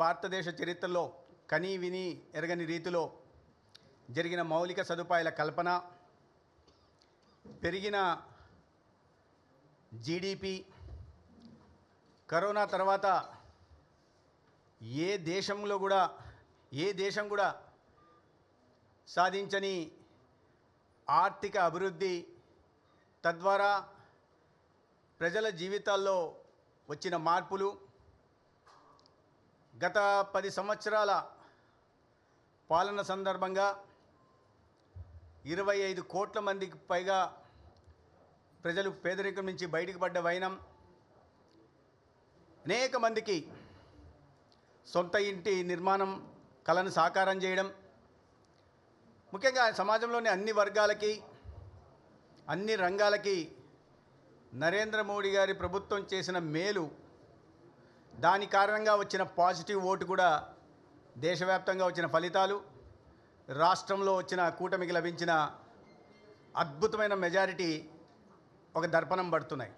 భారతదేశ చరిత్రలో కనీ విని ఎరగని రీతిలో జరిగిన మౌలిక సదుపాయాల కల్పన పెరిగిన జీడిపి కరోనా తర్వాత ఏ దేశంలో కూడా ఏ దేశం కూడా సాధించని ఆర్థిక అభివృద్ధి తద్వారా ప్రజల జీవితాల్లో వచ్చిన మార్పులు గత పది సంవత్సరాల పాలన సందర్భంగా ఇరవై ఐదు కోట్ల మందికి పైగా ప్రజలు పేదరికం నుంచి బయటకు పడ్డ వైనం అనేక మందికి సొంత ఇంటి నిర్మాణం కళను సాకారం చేయడం ముఖ్యంగా సమాజంలోని అన్ని వర్గాలకి అన్ని రంగాలకి నరేంద్ర మోడీ గారి ప్రభుత్వం చేసిన మేలు దాని కారణంగా వచ్చిన పాజిటివ్ ఓటు కూడా దేశవ్యాప్తంగా వచ్చిన ఫలితాలు రాష్ట్రంలో వచ్చిన కూటమికి లభించిన అద్భుతమైన మెజారిటీ ఒక దర్పణం పడుతున్నాయి.